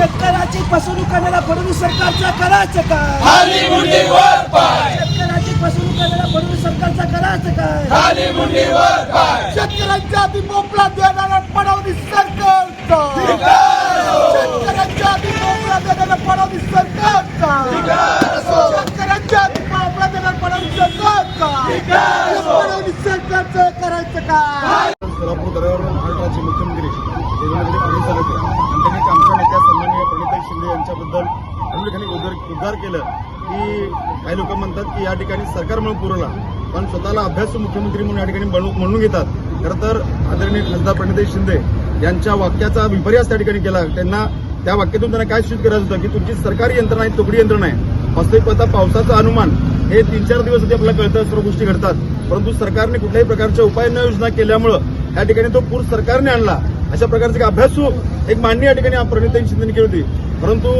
शेतकऱ्याची फसवणूक करणाऱ्या फडणवीस सरकारचं करायचं काय? शेतकऱ्याची फसवणूक करणाऱ्या फडणवीस सरकारचं करायचं काय? शेतकऱ्यांच्या आधी मोकळा देणारा फडणवीस सरकारचा. शेतकऱ्यांच्या आधी मोकळा देणारा फडणवीस सरकारचा. शेतकऱ्यांच्या आधी मोकळा देणारा फडणवीस सरकारचा. फडणवीस सरकारचं करायचं काय? सोलापूर दऱ्यावर महाराष्ट्राचे मुख्यमंत्री देवेंद्र फडणवीस आले होते आणि त्यांनी आमच्या नेत्या सन्माननीय प्रणिताई शिंदे यांच्याबद्दल अनेकांनी उद्गार उद्गार केलं की काही लोक म्हणतात की या ठिकाणी सरकार म्हणून पुरवला पण स्वतःला अभ्यासू मुख्यमंत्री म्हणून या ठिकाणी म्हणून घेतात. खरं तर आदरणीय खासदार प्रणिताई शिंदे यांच्या वाक्याचा विपर्यास त्या ठिकाणी केला. त्यांना त्या वाक्यातून त्यांना काय सूचित करायचं होतं की तुमची सरकारी यंत्रणा आहे तुकडी यंत्रणा आहे. वास्तविक पाहता पावसाचं अनुमान हे तीन चार दिवस आधी आपल्याला कळतं सर्व गोष्टी घडतात. परंतु सरकारने कुठल्याही प्रकारच्या उपाययोजना केल्यामुळं या ठिकाणी तो पूर सरकारने आणला. अशा प्रकारचे एक अभ्यासू एक मांडणी या ठिकाणी प्रणितांनी शिंदेने केली होती. परंतु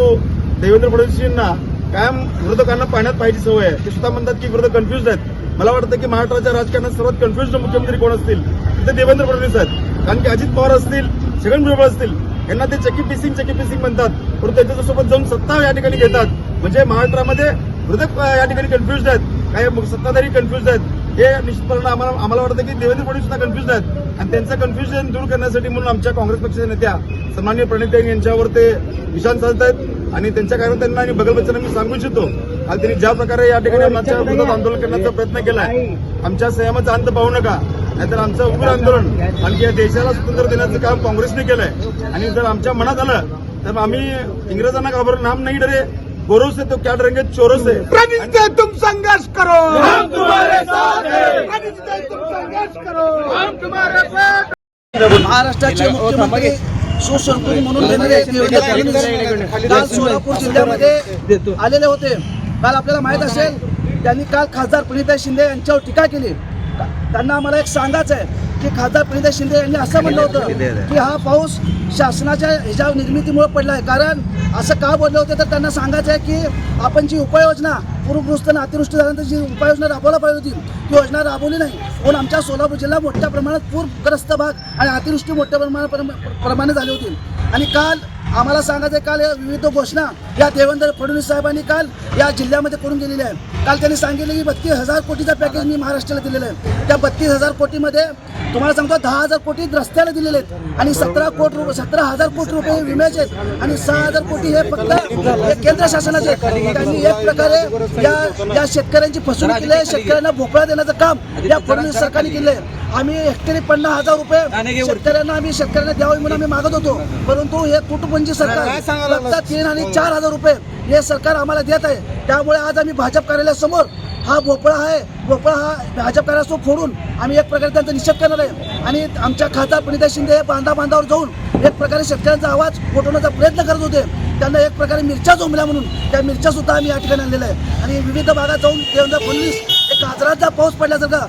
देवेंद्र फडणवीसांना कायम विरोधकांना पाहण्यात पाहिजे सवय आहे. ते सुद्धा म्हणतात की विरोधक कन्फ्युज आहेत. मला वाटतं की महाराष्ट्राच्या राजकारणात सर्वात कन्फ्युज मुख्यमंत्री कोण असतील? ते देवेंद्र फडणवीस आहेत. कारण की अजित पवार असतील छगन भुजबळ असतील यांना ते चकी पिसिंग चकी पिसिंग म्हणतात. परंतु त्यांच्यासोबत जाऊन सत्ता या ठिकाणी घेतात. म्हणजे महाराष्ट्रामध्ये विरोधक या ठिकाणी कन्फ्युज आहेत. काही सत्ताधारी कन्फ्युज आहेत. हे निश्चितपणे आम्हाला आम्हाला वाटतं की देवेंद्र फडणवीस सुद्धा कन्फ्युज आहेत. आणि त्यांचं कन्फ्युजन दूर करण्यासाठी म्हणून आमच्या काँग्रेस पक्षाच्या नेत्या सन्मान्य प्रणिताई यांच्यावर ते निशाण साधत आहेत आणि त्यांच्या कारण त्यांना आणि बगल बच्चन मी सांगू इच्छितो काल त्यांनी ज्या प्रकारे या ठिकाणी आमच्या विरोधात आंदोलन करण्याचा प्रयत्न केलाय आमच्या संयमाचा अंत पाहू नका. नाहीतर आमचं उग्र आंदोलन आणखी या देशाला स्वातंत्र्य देण्याचं काम काँग्रेसने केलंय. आणि जर आमच्या मनात आलं तर आम्ही इंग्रजांना घाबरून नाम नाही डरे. गोरों से तो क्या डरेंगे चोरों से प्रणित तुम संघर्ष करो। हम तुम्हारे साथ हैं। तुम संघर्ष करो। महाराष्ट्राचे मुख्यमंत्री सुशंकरी म्हणून काल सोलापूर जिल्ह्यामध्ये आलेले होते. काल आपल्याला माहीत असेल त्यांनी काल खासदार प्रणिता शिंदे यांच्यावर टीका केली. त्यांना आम्हाला एक सांगायचं आहे की खासदार प्रणिता शिंदे यांनी असं म्हणलं होतं की हा पाऊस शासनाच्या ह्याच्या निर्मितीमुळे पडला आहे कारण असं का बोलले होते? तर त्यांना सांगायचं आहे की आपण जी उपाययोजना पूरग्रस्त आणि अतिवृष्टी झाल्यानंतर जी उपाययोजना राबवायला पाहिजे होती ती योजना राबवली नाही. म्हणून आमच्या सोलापूर जिल्हा मोठ्या प्रमाणात पूरग्रस्त भाग आणि अतिवृष्टी मोठ्या प्रमाणात प्रमाणे झाली होती. आणि काल आम्हाला सांगायचं आहे, काल या विविध घोषणा या देवेंद्र फडणवीस साहेबांनी काल या जिल्ह्यामध्ये करून गेलेल्या आहे काल त्यांनी सांगितलं की बत्तीस हजार कोटीचा पॅकेज मी महाराष्ट्राला दिलेलं आहे. त्या बत्तीस हजार कोटीमध्ये तुम्हाला सांगतो दहा हजार कोटी रस्त्याला दिलेले आहेत आणि सतरा कोटी रुपये सतरा हजार कोटी रुपये हे विम्याचे आहेत आणि सहा हजार कोटी हे फक्त हे केंद्र शासनाचे आहेत. त्यांनी एक प्रकारे या या शेतकऱ्यांची फसवणूक केली आहे शेतकऱ्यांना भोपळा देण्याचं काम या फडणवीस सरकारने केलं आहे आम्ही हेक्टरी पन्नास हजार रुपये शेतकऱ्यांना आम्ही शेतकऱ्यांना द्यावे म्हणून आम्ही मागत होतो. परंतु हे तुटपुंजी सरकार फक्त तीन आणि चार हजार रुपये हे सरकार आम्हाला देत आहे. त्यामुळे आज आम्ही भाजप कार्यालयासमोर हा भोपळा आहे. भोपळा हा भाजप कार्यालयासमोर फोडून आम्ही एक प्रकारे त्यांचा निषेध करणार आहे. आणि आमच्या खासदार प्रणिता शिंदे हे बांधा बांधावर जाऊन एक प्रकारे शेतकऱ्यांचा आवाज गोठवण्याचा प्रयत्न करत होते. त्यांना एक प्रकारे मिरच्या जोमल्या म्हणून त्या मिरच्या सुद्धा आम्ही या ठिकाणी आणलेल्या आहे आणि विविध भागात जाऊन देवेंद्र फडणवीस एक गाजराचा पाऊस पडल्यासारखा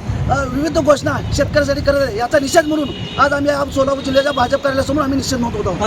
विविध घोषणा शेतकऱ्यांसाठी करत आहे याचा निषेध म्हणून आज आम्ही सोलापूर जिल्ह्याच्या भाजप कार्यालयासमोर आम्ही निषेध नोंदवत आहोत.